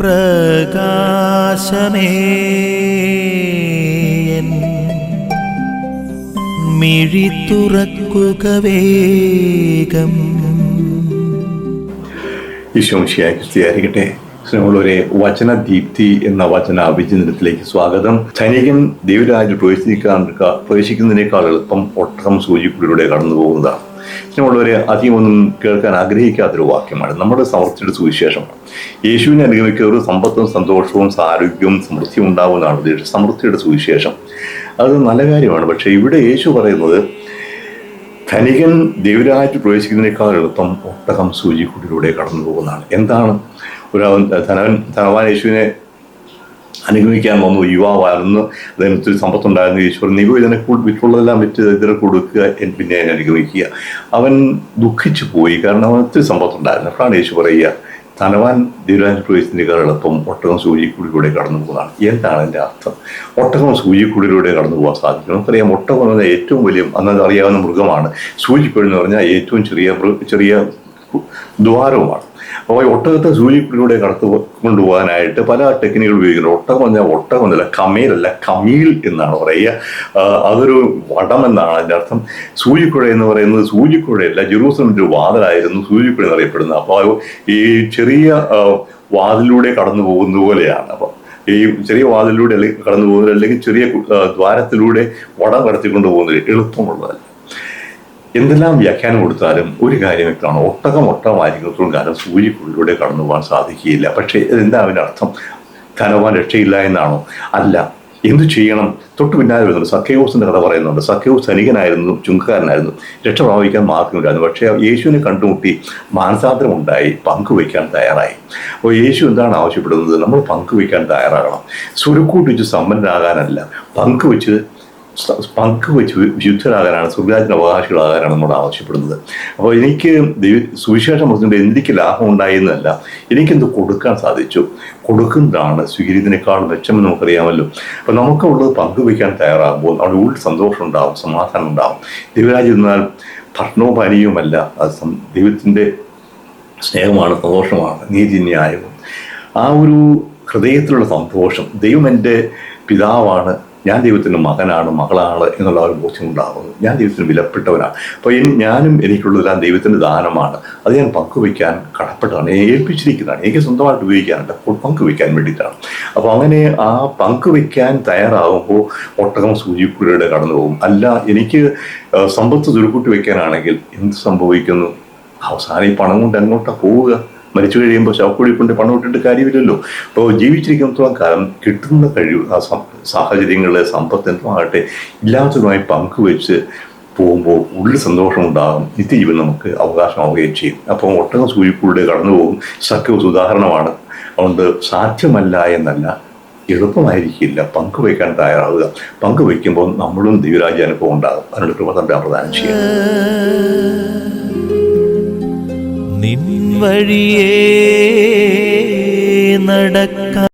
പ്രകാശമേ. മിഴി തുറക്കുക വേഗം. ഈശോമിഷിയായ ക്രിസ്തിയായിരിക്കട്ടെ സ്നേഹമുള്ളവരെ വചനദീപ്തി എന്ന വചന അഭിചിന്തനത്തിലേക്ക് സ്വാഗതം. സൈനികൻ ദൈവരാജ്യം പ്രവേശിക്കാൻ പ്രവേശിക്കുന്നതിനേക്കാൾ എളുപ്പം ഒട്ടകം സൂചിക്കുള്ളിലൂടെ കടന്നു പോകുന്നതാണ് സ്നേഹമുള്ളവരെ അധികമൊന്നും കേൾക്കാൻ ആഗ്രഹിക്കാത്തൊരു വാക്യമാണ്. നമ്മുടെ സമർത്ഥിയുടെ സുവിശേഷമാണ് യേശുവിനെ അനുഗമിക്കുന്നവർ സമ്പത്തും സന്തോഷവും ആരോഗ്യവും സമൃദ്ധിയും ഉണ്ടാവുന്നതാണ് ഉദ്ദേശിച്ചത്. സമൃദ്ധിയുടെ സുവിശേഷം. അത് നല്ല കാര്യമാണ്. പക്ഷേ ഇവിടെ യേശു പറയുന്നത് ധനികൻ ദൈവരാജ്യത്തിൽ പ്രവേശിക്കുന്നതിനേക്കാൾ എളുപ്പം ഒട്ടകം സൂചിക്കൂട്ടിലൂടെ കടന്നു പോകുന്നതാണ് എന്താണ്? ഒരു ധനവൻ ധനവാൻ യേശുവിനെ അനുഗമിക്കാൻ വന്നു യുവാവായിരുന്നു. അദ്ദേഹം ഒത്തിരി സമ്പത്തുണ്ടായിരുന്നു. ഈശ്വരൻ നീ ഇതിനെ വിട്ടുള്ളതെല്ലാം വിറ്റ് ഇതിനെ കൊടുക്കുക പിന്നെ അതിനെ അനുഗമിക്കുക അവൻ ദുഃഖിച്ചു പോയി കാരണം അവൻ ഒത്തിരി സമ്പത്തുണ്ടായിരുന്നു. അപ്പോഴാണ് യേശു പറയുക ധനവാൻ ദൈവരാജ്യ പ്രവേശനത്തിനേക്കാൾ എളുപ്പം ഒട്ടകം സൂചിക്കുടിലൂടെ കടന്നു പോകുന്നതാണ് എന്താണ് അതിന്റെ അർത്ഥം? ഒട്ടകം സൂചിക്കുടിലൂടെ കടന്നു പോകാൻ സാധിക്കും. നമുക്കറിയാം ഒട്ടകം എന്ന് പറഞ്ഞാൽ ഏറ്റവും വലിയ അന്നത് അറിയാവുന്ന മൃഗമാണ്. സൂചിക്കുഴി എന്ന് പറഞ്ഞാൽ ഏറ്റവും ചെറിയ ചെറിയ ദ്വാരവുമാണ്. അപ്പോൾ ഈ ഒട്ടകത്തെ സൂചിക്കുഴിലൂടെ കടത്തു കൊണ്ടുപോകാനായിട്ട് പല ടെക്നിക്കുകൾ ഉപയോഗിക്കുന്നു ഒട്ടകം പറഞ്ഞാൽ ഒട്ടകം എന്നല്ല കമേലല്ല കമീൽ എന്നാണ് പറയുക. അതൊരു വടം എന്നാണ് അതിന്റെ അർത്ഥം. സൂചിക്കുഴ എന്ന് പറയുന്നത് സൂചിക്കുഴയല്ല ജെറൂസലമിന്റെ ഒരു വാതിലായിരുന്നു സൂചിക്കുഴ എന്നറിയപ്പെടുന്നത്. അപ്പോൾ ഈ ചെറിയ വാതിലൂടെ കടന്നു പോകുന്ന പോലെയാണ്. അപ്പം ഈ ചെറിയ വാതിലൂടെ അല്ലെങ്കിൽ കടന്നു പോകുന്നത് അല്ലെങ്കിൽ ചെറിയ ദ്വാരത്തിലൂടെ വടം കടത്തിക്കൊണ്ട് പോകുന്നത് എളുപ്പമുള്ളതല്ല. എന്തെല്ലാം വ്യാഖ്യാനം കൊടുത്താലും ഒരു കാര്യം വ്യക്തമാണ് ഒട്ടകം ഒട്ടകമായിരിക്കുന്നത്തോളം കാലം സൂര്യക്കുള്ളിലൂടെ കടന്നു പോകാൻ സാധിക്കുകയില്ല. പക്ഷേ എന്താ അവന്റെ അർത്ഥം? ധനവാൻ രക്ഷയില്ല എന്നാണോ? അല്ല. എന്തു ചെയ്യണം? തൊട്ടു പിന്നാലെ വരുന്നുണ്ട്. സഖ്യവൂസിന്റെ കഥ പറയുന്നുണ്ട്. സഖ്യഹൂസ് ധനികനായിരുന്നു ചുങ്കക്കാരനായിരുന്നു. രക്ഷ പ്രാപിക്കാൻ മാർഗമില്ലായിരുന്നു. പക്ഷേ യേശുവിനെ കണ്ടുമുട്ടി മാനസാന്തരം ഉണ്ടായി പങ്കുവയ്ക്കാൻ തയ്യാറായി. അപ്പോൾ യേശു എന്താണ് ആവശ്യപ്പെടുന്നത്? നമ്മൾ പങ്കുവയ്ക്കാൻ തയ്യാറാകണം. സുരുക്കൂട്ടിച്ച് സമ്പന്നരാകാനല്ല പങ്കുവെച്ച് സ- പങ്കുവെച്ച് വിശുദ്ധരാകാനാണ് സ്വർഗരാജ്യത്തിന് അവകാശികളാകാനാണ് നമ്മൾ ആവശ്യപ്പെടുന്നത് അപ്പോൾ എനിക്ക് സുവിശേഷം പറഞ്ഞുകൊണ്ട് എനിക്ക് ലാഭം ഉണ്ടായിരുന്നല്ല എനിക്കെന്ത് കൊടുക്കാൻ സാധിച്ചു കൊടുക്കുന്നതാണ് സ്വീകരിക്കുന്നതിനേക്കാൾ മെച്ചമെന്ന് നമുക്കറിയാമല്ലോ അപ്പോൾ നമുക്കുള്ളത് പങ്കുവയ്ക്കാൻ തയ്യാറാകുമ്പോൾ അവിടെ ഉള്ളിൽ സന്തോഷം ഉണ്ടാവും സമാധാനം ഉണ്ടാവും ദൈവരാജ് എന്നാൽ ഭക്ഷണവും പാനീയവുമല്ല അത് ദൈവത്തിന്റെ സ്നേഹമാണ് സന്തോഷമാണ് നീതി ന്യായവും ആ ഒരു ഹൃദയത്തിലുള്ള സന്തോഷം ദൈവം എന്റെ പിതാവാണ് ഞാൻ ദൈവത്തിന്റെ മകനാണ് മകളാണ് എന്നുള്ള ഒരു ബോധ്യം ഉണ്ടാകുന്നു ഞാൻ ദൈവത്തിന് വിലപ്പെട്ടവനാണ്. അപ്പോൾ ഞാനും എനിക്കുള്ളതെല്ലാം ദൈവത്തിന്റെ ദാനമാണ്. അത് ഞാൻ പങ്കുവയ്ക്കാൻ കടപ്പെട്ടതാണ് ഏൽപ്പിച്ചിരിക്കുന്നതാണ്. എനിക്ക് സ്വന്തമായിട്ട് ഉപയോഗിക്കാനുണ്ട്. പങ്കുവയ്ക്കാൻ വേണ്ടിയിട്ടാണ്. അപ്പോൾ അങ്ങനെ ആ പങ്കുവയ്ക്കാൻ തയ്യാറാകുമ്പോൾ ഒട്ടകം സൂചിക്കുഴിയുടെ കടന്നു പോകും. അല്ല എനിക്ക് സമ്പത്ത് ചുരുക്കൂട്ടി വയ്ക്കാനാണെങ്കിൽ എന്ത് സംഭവിക്കുന്നു? അവസാനം ഈ പണം കൊണ്ട് അങ്ങോട്ടാണ് പോവുക? മരിച്ചു കഴിയുമ്പോൾ ശവക്കുഴി കൊണ്ട് പണം ഇട്ടിട്ട് കാര്യമില്ലല്ലോ. അപ്പോൾ ജീവിച്ചിരിക്കുന്നിടത്തോളം കാലം കിട്ടുന്ന കഴിവ് ആ സാഹചര്യങ്ങൾ സമ്പത്ത് എന്തുമാകട്ടെ ഇല്ലാത്തതുമായി പങ്കുവെച്ച് പോകുമ്പോൾ ഉള്ളിൽ സന്തോഷമുണ്ടാകും. നിത്യജീവൻ നമുക്ക് അവകാശമാവുകയും ചെയ്യും. അപ്പോൾ ഒട്ടകം സൂചിക്കൂടെ കടന്നു പോകും സഖ്യവും ഉദാഹരണമാണ്. അതുകൊണ്ട് സാധ്യമല്ല എന്നല്ല എളുപ്പമായിരിക്കില്ല പങ്കുവയ്ക്കാൻ തയ്യാറാവുക. പങ്കുവയ്ക്കുമ്പോൾ നമ്മളും ദിവ്യരാജ്യ അനുഭവം ഉണ്ടാകും. അതിനുള്ള കൃപ തന്റെ പ്രദാനം ചെയ്യും നിൻ നടക്ക